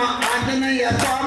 ನಮ್ಮ ಆಂಜನೇಯಪ್ಪ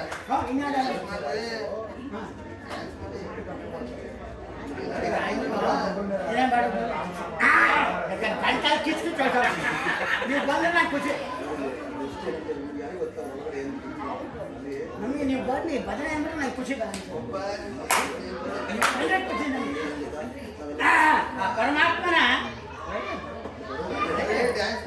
ನೀವು ಬಂದ್ರೆ ನಾನು ಖುಷಿ ನಮಗೆ ನೀವು ಬನ್ನಿ ಬದನೆ ಅಂದ್ರೆ ನಂಗೆ ಖುಷಿ ಬನ್ನಿ ಖುಷಿ ಪರಮಾತ್ಮನ dance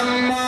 I'm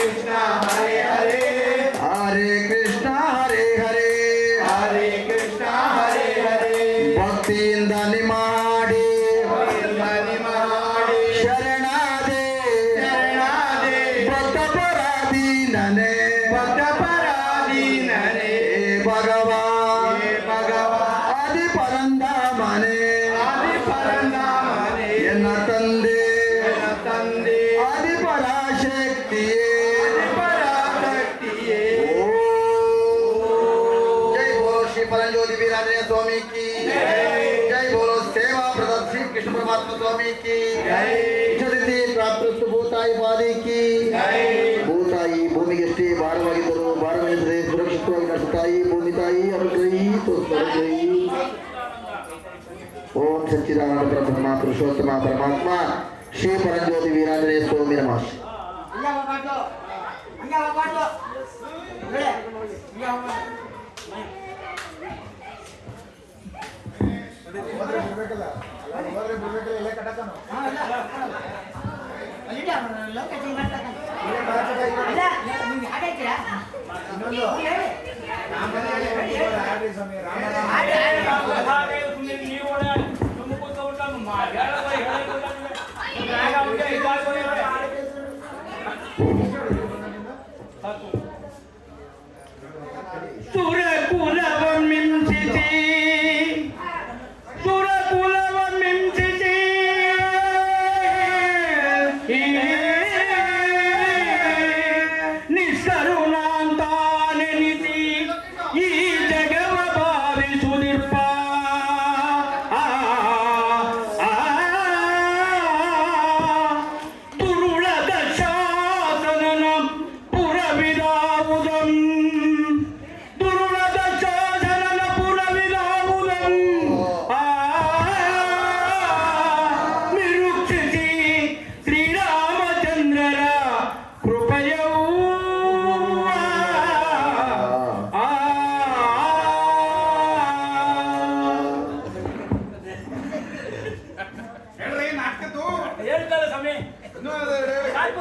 Krishna Hare Mengenai berkesuai nasutai bumitai argai terus argai. Om Sanchidana Brahma Purushottama Paramatma Shri Paranjyoti Virandre Swami Namah Iya Pak Pandu Iya Pak Pandu Boleh Iya Pak Pandu ಅಲ್ಲ ಲೋಕೇಶ್ ಮಾತಾಡ್ತಾನೆ ಅಲ್ಲ ನಿಮ್ಗೆ ಹಾಗಾಯ್ತೀರಾ ಇನ್ನೊಂದು ರಾಮನ ರಾಮನ